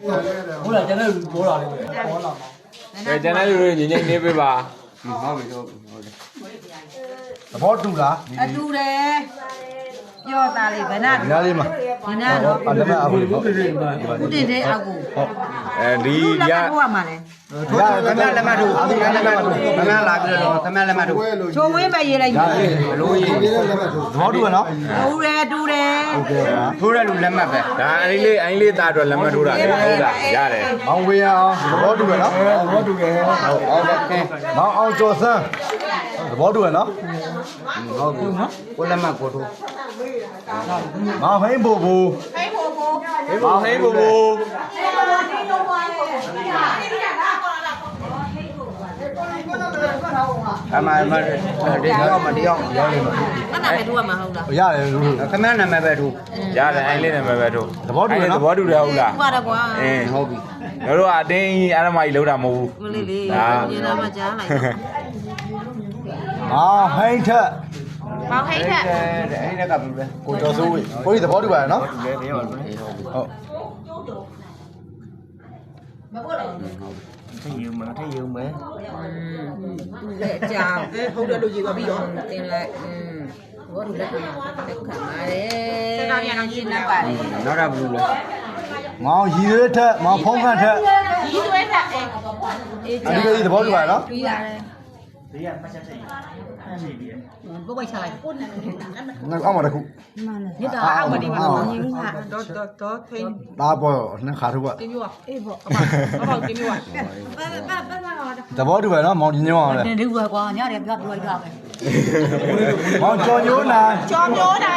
ဟုတ်လားကျွန်တော်ပြောတာလေးပဲပေါ်လာမှာအဲကျန်တဲ့လူတွေညင်ညင်နေပေးပါဟုတ်ပြီဟုတ်ပြီဟုတ်တယ်သဘောတူလားအတူတယ်ပြောသားလေးဘယ်နာဒီလားလေးမှာဒီနာတော့အလည်းမအခုလေးပေါ့ဦးတင်တဲ့အောက်ကိုအဲဒီဒီရကထိုးရမှာလေထိုးခမလက်မထိုးခမလက်မထိုးခမလာပြီးတော့ခမလက်မထိုးချိုးဝင်းပဲရေးလိုက်ဘလို့ရေးသဘောတူရနော်တူတယ်တူတယ်ဟုတ် ကဲ့ပါထိုးတဲ့လူလက်မပဲဒါအင်းလေးအင်းလေးသားအတွက်လက်မထိုးတာလေဟုတ်လားရတယ်မောင်ဝေးအောင်သဘောတူရနော်သဘောတူတယ်ဟုတ်ဟုတ်ကဲ့မောင်အောင်ကျော်စမ်းသဘောတူရနော်ဟုတ်ပြီကိုလက်မကိုထိုးမောင်ဟိန်းဘူဘူမောင်ဟိဘူဘူ အမမဒီရောက်မဒီရောက်ရောက်နေမှာအဲ့ဒါပဲထိုးရမှာဟုတ်လားရတယ်လူလူခမနာမည်ပဲထိုးရတယ်အင်းလေးနာမည်ပဲထိုးသဘောတူရနော်သဘောတူတယ်ဟုတ်လားထူရတယ်ကွာအင်းဟုတ်ပြီတို့တို့ကအတင်းကြီးအရမကြီးလုံးတာမဟုတ်မလေးလေးဒါညနာမကြားလိုက်မောင်ဟိန်းထက်ပေါင်းဟိတ်ထက်အဲ့ဒါကဘယ်လဲကိုကျော်စိုးဝေးကိုကြီးသဘောတူပါရနော်လဲတယ်ဟုတ်ပြီဟုတ်ပြီဟုတ်မဟုတ်တော့ ထိယူမထိယူမယ်သူလည်းအကြောင်းအဲဟုတ်တယ်လို့ရေးသွားပြီးတော့တင်လိုက်อืมဘောတူလက်ခံမှာလက်ခံပါတယ်စကားပြန်တော့ရှင်းနေပါလေနောက်တော့ဘယ်လိုလဲမောင်ရီရွေးထက်မောင်ဖုံးခန့်ထက်ဒီသွဲထက်အေးအဒီကကြီးသဘောတူပါရနော်ပြီးရတယ် ဘေးကမှတ်ချက်ချက်ကြီးအမ်းနေပြီးတယ်ပုတ်ပိုက်ချလိုက်ပုတ်နေတယ်ငါအောက်မှာတစ်ခုမှန်တယ်ရတာအောက်မှာဒီမှာငင်းဟာတော့တော့တော့ထိန်းဒါပေါ်နှခါထုကတင်းပြောအေးပေါ့အမအမတင်းပြောပါပါပါပါတဘောတူပဲနော်မောင်ညင်းအောင်လဲတင်းတူပဲကွာညရတယ်ပြောပြောလိုက်တာပဲမောင်ကြော်ညိုးနာကြော်ညိုးနာ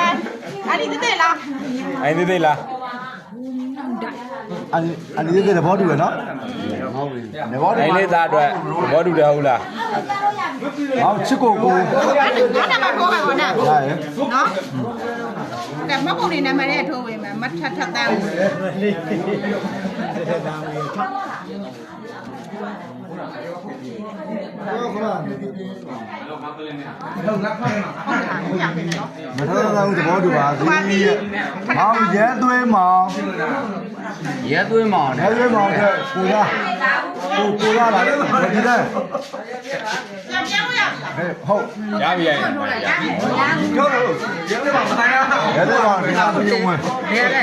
အဲ့ဒီတဲ့လားအဲ့ဒီတဲ့လားအဲ့ဒီတဲ့တဘောတူပဲနော် ဟုတ်ပြီသဘောတူအင်းလေးသားအတွက်သဘောတူတယ်ဟုတ်လားမောင်ချစ်ကိုကိုအဲ့ဒါမှထိုးပါကောနော်ရရနော်ကဲမကုန်နေနာမည်နဲ့ထိုးပေးမယ်မထထတန်းမထောက်တော့သဘောတူပါသေးရဲ့မောင်ရဲသွေးမောင် ရဲသွေးမောင်ရဲသွေးမောင်ကကိုရကိုကိုရ လာတယ်ဒီတဲ့ဟုတ်ရပြီရရင်ရဲသွေးမောင်ဒီကမယုံဝင်ရဲလေ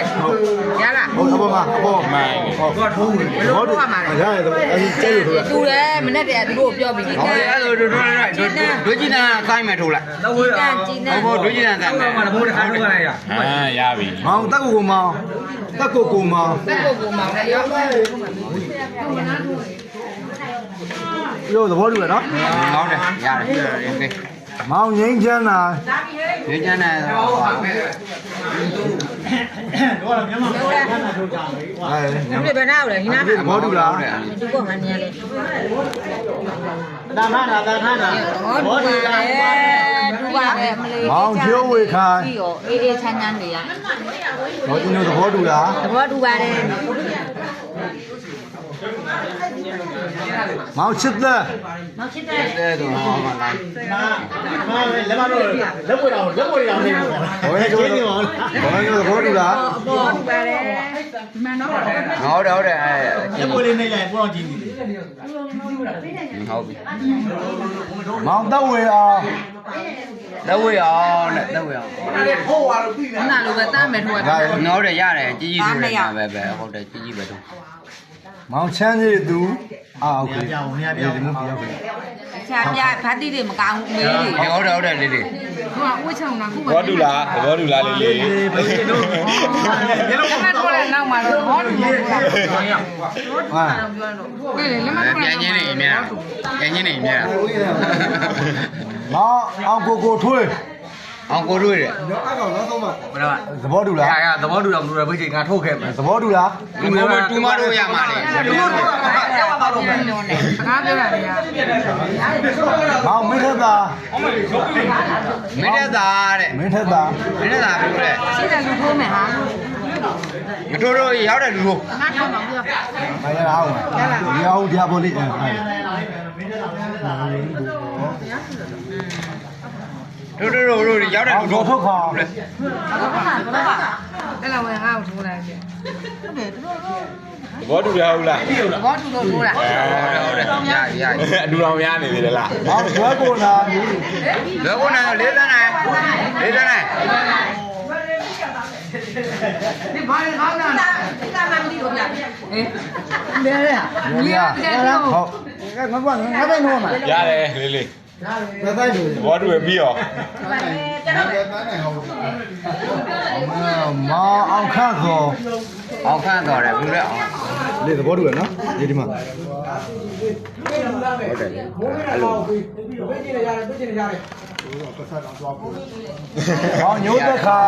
ရလားဟုတ်အပေါ်မှာအပေါ်မိုင်းဟုတ်သဘောတူရရတယ်အဲဒီကျဲလို့ဆိုတူတယ်မနဲ့တည်းကသူတို့ပြောပြီးဒီကဟုတ်တယ်အဲ့လိုတို့တို့တို့တို့ကြည်နာခိုင်းမယ်ထိုးလိုက်တော့ဝေးတတာန်ကြည့်နေဟုတ်တို့ကြည်နာခိုင်းမယ်ဘာမှမဟုတ်တဲ့ခါတော့ရရအာရပြီမောင်တက်ကိုကိုမောင်တက်ကိုကိုမောင်တက်ကိုကိုမောင်လည်းရောပြော သဘောတူရနော် ဟုတ်တယ်ရတယ်โอเค မောင်ငိမ့်ချမ်းသာ ဒီကျန်တဲ့ လို့လဲ အဲ ဒီဘယ်နာလဲဒီနာ သဘောတူလား ဒီကောငါနေရလေ ဒါမှတာဒါမှတာ ဟောတူပါတယ်တူပါတယ်မလေး မောင်ကျိုးဝေခိုင် ဒီရောအေးအေးချမ်းချမ်းနေရ ဟောဒီလိုသဘောတူလား သဘောတူပါတယ် မောင်ချစ်သက်မောင်ချစ်တဲ့တဲ့တော့ဟောမှာလိုက်နာနာလက်မတော့လက်ပွေတော်လက်ပွေတော်နေတယ်ဟောရဲကျိုးဘောင်းကျိုးသဘောတူလားသဘောတူပါတယ်ဒီမှာတော့ဟုတ်တယ်ဟုတ်တယ်အဲလက်ပွေလေးနေလိုက်ပေါင်းကြည့်နေတယ်ဟုတ်ပြီမောင်သက်ဝေအောင်လက်ဝဲအောင်နဲ့လက်ဝဲအောင်ခုနလိုပဲတမ်းမယ်ထိုးဒါတာရနော်တယ်ရတယ်ကြီးကြီးဆိုရပဲပဲဟုတ်တယ်ကြီးကြီးပဲတော့ မောင်ချမ်းကြီးသူအာဟုတ်ကဲ့ပြောင်းဝင်ရပြောင်းဒီမျိုးပြောင်းခဲ့ဆရာပြဖတ်တိတွေမကောင်းဘူးမေးတွေဟောဟုတ်တယ်ဟုတ်တယ်လေးလေးဟိုကဝှချောင်းလားခုကဘောတူလားဘောတူလားလေးလေးဘယ်လိုလဲလက်မထိုးလဲနောက်မှာတော့ဘောတူလားဟာပြေးလေလက်မထိုးလဲညင်းနေအမြဲညင်းနေအမြဲမောင်အောင်ကိုကိုထွေး အောင်ကိုတို့ရဲ့ဘယ်တော့သဘောတူလားရရသဘောတူတော့မလို့ဘယ်ချိန်ငါထုတ်ခဲ့မယ်သဘောတူလားဒီမတူမတို့ရမှာလေပါတော့ပြန်လို့နဲ့ငါပြောတာလေမောင်မင်းထက်သာမင်းတဲ့သားတဲ့မင်းထက်သာမင်းတဲ့သားပြောတဲ့ရှိတယ်လူထိုးမယ်ဟာမထိုးတော့ရောက်တယ်လူတို့ငါထောက်ပါပြောဘာရအောင်ဒီအောင်ဒီပေါ်လေးအဲ တို့တို့တို့ရောက်တယ်လူတော့တို့ထုတ်ခေါ်ဘာလို့ပါဘာလို့ပါအဲ့လိုဝင်ငါ့ကိုထိုးလိုက်ပြန်သဘောတူတယ်ဟုတ်လားသဘောတူလို့ထိုးတာအဲဟုတ်တယ်ဟုတ်တယ်ရရရအတူတော်များနေသေးတယ်လားဟောဘွဲကိုလာပြီလောကနာလေးသန်းနိုင်လေးသန်းနိုင်ဒီဘာလဲခေါင်းနာဒီကမှမသိဘူးဗျာဟင်လေလေညရဟုတ်ငါကငါပဲငါပဲနိုး မှာရတယ်လေးလေးမဆိုင်ဘူးသဘောတူရပြီးရောမအောင်ခတ်သောအောင်ခန့်တော်တယ်ဘူးလေအောင်လေသဘောတူရနော်ဒီဒီမှာဟုတ်တယ်လေအဲ့လိုဟောညိုးသက်ခါ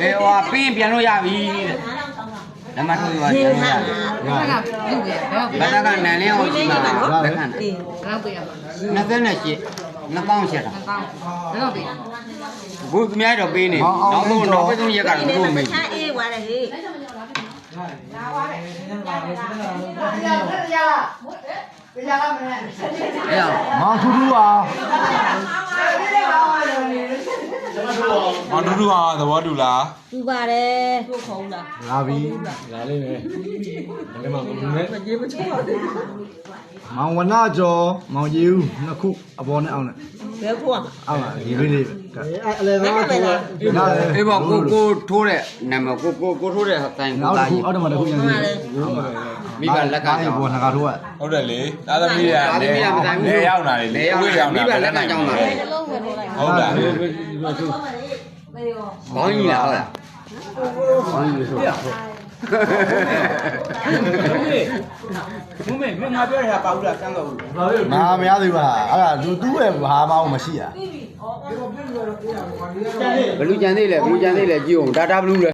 အေးဟောပြီးပြန်လို့ရပြီလ က်မထိုးရပြန်လို့ရတယ်ဘာကပြုတ်ရတော့ဘာသာကနန်လင်းအောင်ရှိတာလက်ခံတယ်ဒီဘယ်တော့ပေးရမှာ28 2000ချက်တာမကောင်းဘယ်တော့ပေးဘုသူများတော့ပေးနေနောက်ဆုံးတော့ပဲဆုံးရက်ကတော့ဘုမိတ်အေးွားတယ်ဟေးအဲ့အောင်မောင်ထူး ထူးပါမောင်တူတူဟာသဘောတူလားသူပါတယ်သူခုံးတာလာပြီလာလေးမယ်လည်းမဘူးနဲ့မကြီးမချိုးပါဘူးမောင်ဝနကျော်မောင်ကြီးဦးနှစ်ခုအပေါ်နဲ့အောင်နဲ့ဘယ်ခုอ่ะအောင်ပါဒီလေးလေးအဲ့အလေသားထိုးနားလေအေးပေါ့ကိုကိုထိုးတဲ့နာမည်ကိုကိုကိုထိုးတဲ့တိုင်ကိုနောက်တစ်သားခုကြီးအောက်တမှာတစ်ခုညံစီမိဘလက်ကအဲ့ပေါ်နှခါထိုးရဟုတ်တယ်လေသားသမီးရတယ်လေရောက်လာတယ်လေအဝေးရောက်လာမိဘလက်ကကြောင်းလာ လုံးဝထိုးလိုက်ဟုတ်လားဘောင်းကြီးလားဟုတ်လားဘောင်းကြီးဆိုငါမရသေးပါအဲ့ဒါသူသူ့ရဲ့ဘာမှမရှိရဘလူကြံသေးလေဘလူကြံသေးလေကြည့်အောင်ဒါတာဘလူလေ